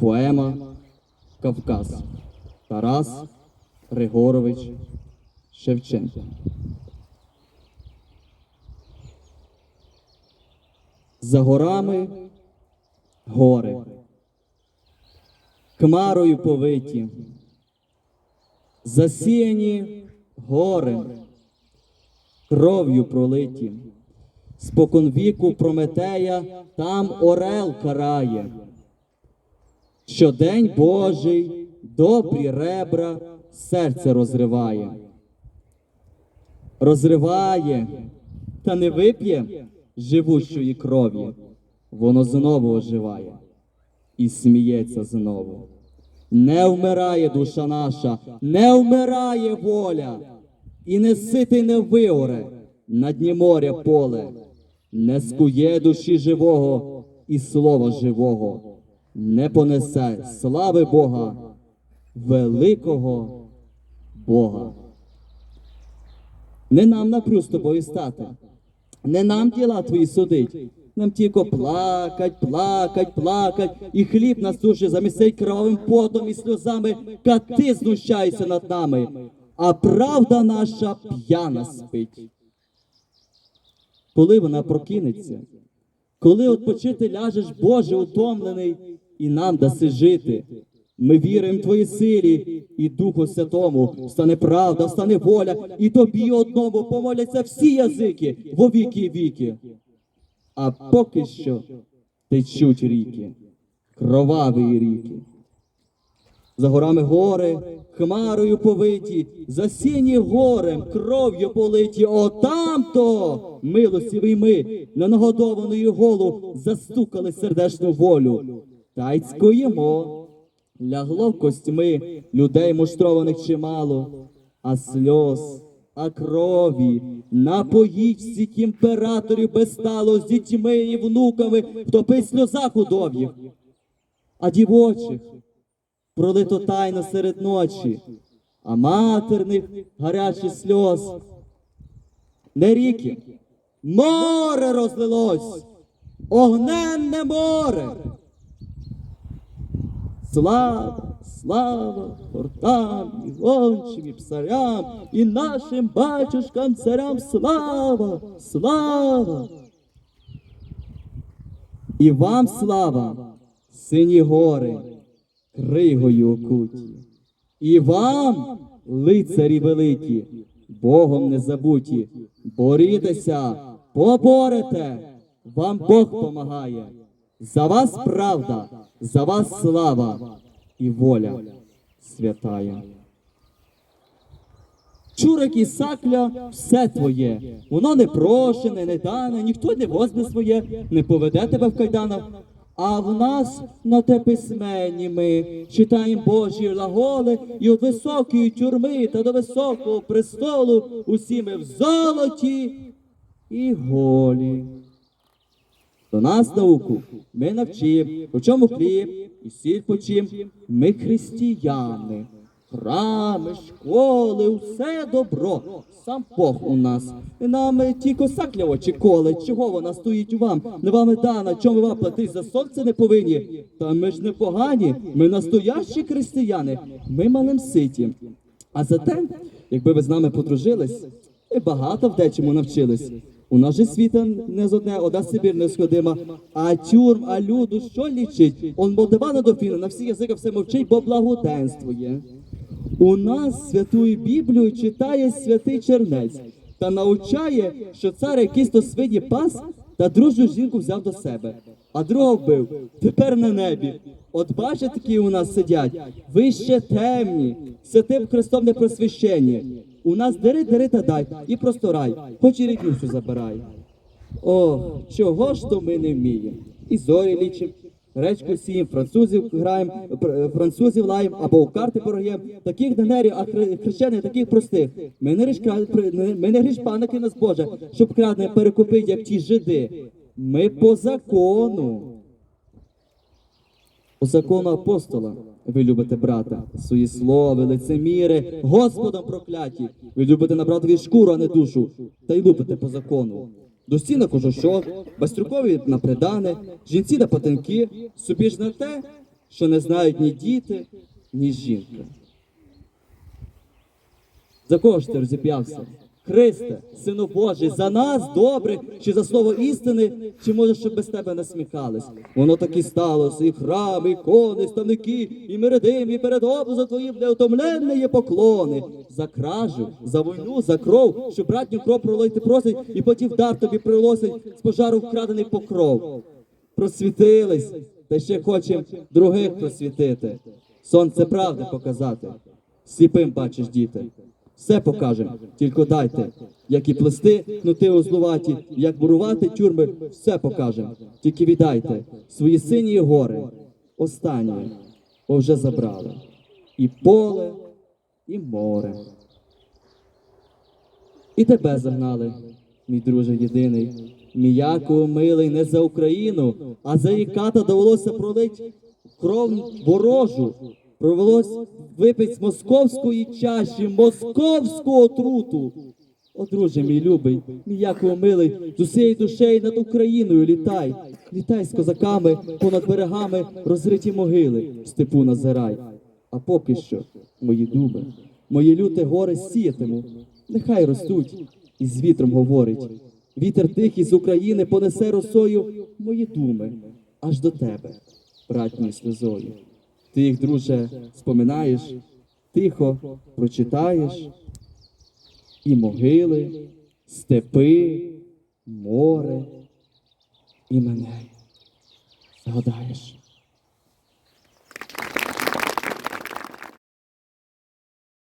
Поема Кавказ. Тарас Григорович Шевченко. За горами гори, хмарою повиті, засіяні гори, кров'ю пролиті. Спокон віку Прометея там орел карає. Щодень Божий добрі ребра серце розриває. Розриває, та не вип'є живущої крові. Воно знову оживає і сміється знову. Не вмирає душа наша, не вмирає воля, і не ситий не вигоре на дні моря поле, не скує душі живого і слова живого, не понесе слави Бога, великого Бога. Не нам напрю з тобою стати, не нам діла твої судить. Нам тільки плакать, плакать, плакать, і хліб нас дуже замісить кровавим потом і сльозами, ка ти знущайся над нами, а правда наша п'яна спить. Коли вона прокинеться, коли odpoчити ляжеш, Боже, утомлений, і нам даси жити. Ми віримо в Твої силі і Духу Святому, стане правда, стане воля, і тобі одному помоляться всі язики во віки віки. А поки що течуть ріки, кроваві ріки. За горами гори, хмарою повиті, засіяні горем, кров'ю политі. Отам-то, милостивий ми, на нагодованою голу застукали сердечну волю. Та й цькуємо. Лягло в костьми людей муштрованих чимало, а сльоз, а крові, напоїть всіх імператорів безстало з дітьми і внуками, втопить в сльозах удов'їх, а дівочих пролито тайно серед ночі, а матерних гарячих сльоз. Не ріки, море розлилось, огненне море. Слава, слава портам і гончим, і псарям, і нашим батюшкам царям слава, слава. І вам слава, сині гори, кригою окуті. І вам, лицарі великі, Богом не забуті, борітеся, поборете, вам Бог помагає. За вас правда, за вас слава і воля святая. Чурик і сакля все твоє, воно не прошене, не дане, ніхто не возьме своє, не поведе тебе в кайданах. А в нас на те письменні ми читаємо Божі глаголи, і від високої тюрми та до високого престолу усі ми в золоті і голі. До нас науку ми навчим, по чому хліб і сіль почим. Ми християни, храми, школи, усе добро. Сам Бог у нас. І нам ті косакля очі коле, чого вона стоїть у вам? Не вами дана, чому вам платить за сонце не повинні? Та ми ж не погані, ми настоящі християни, ми малим ситі. А зате, якби ви з нами подружились, ви багато в дечому навчились. У нас же світа не з одне, одна Сибір не сходима, а тюрм, а люду що лічить? Он Молдавана дофіна, на всіх язиках все мовчить, бо благоденствує. У нас святую Біблію читає святий чернець та навчає, що цар якийсь то свині пас та дружню жінку взяв до себе, а другого вбив. Тепер на небі. От бачите, такі у нас сидять. Ви ще темні, святим Христом не просвящені. У нас дери, дери та дай, і просто рай, хоч і рідню всю забирай. Ох, чого ж то ми не вміємо? І зорі лічим, речку сієм, французів граємо, французів лаєм або в карти пороєм. Таких денерів, а хрещених таких простих. Ми не грішка, ми не гріш паники нас Боже, щоб крадне перекупить, як ті жиди. Ми по закону. По закону апостола ви любите брата, свої слови, лицеміри, Господом прокляті. Ви любите на братові шкуру, а не душу, та й лупите по закону. Досі на кожушок, бастрюкові на придане, жінці на патинки, собі ж на те, що не знають ні діти, ні жінка. За кого ж ти розіп'явся? Христе, Сину Божий, за нас добре, чи за слово істини, чи може, щоб без тебе насміхались? Воно так і сталося, і храми, і кони, ставники, і мередим, і перед образом твоїм неутомленне є поклони. За кражу, за війну, за кров, що братню кров пролити просить, і потім дар тобі прилосить з пожару вкрадений покров. Просвітились, та ще хочем других просвітити. Сонце правди показати. Сліпим бачиш, діти. Все покажем, тільки дайте. Як і плести, кнути узлуваті, як бурувати тюрми, все покажем. Тільки віддайте свої сині гори. Останнє, бо вже забрали. І поле, і море. І тебе загнали, мій друже єдиний. Мій милий не за Україну, а за її ката довелося пролить кров ворожу. Провелось випить московської чаші, московську отруту. О, друже мій любий, мій милий, з усією душею над Україною літай. Літай з козаками понад берегами розриті могили в степу назирай. А поки що, мої дуби, мої люте гори сіятиму, нехай ростуть, і з вітром говорить. Вітер тихий з України понесе росою мої думи аж до тебе, братньою сльозою. Ти їх, друже, споминаєш, тихо прочитаєш, і могили, степи, море, і мене згадаєш.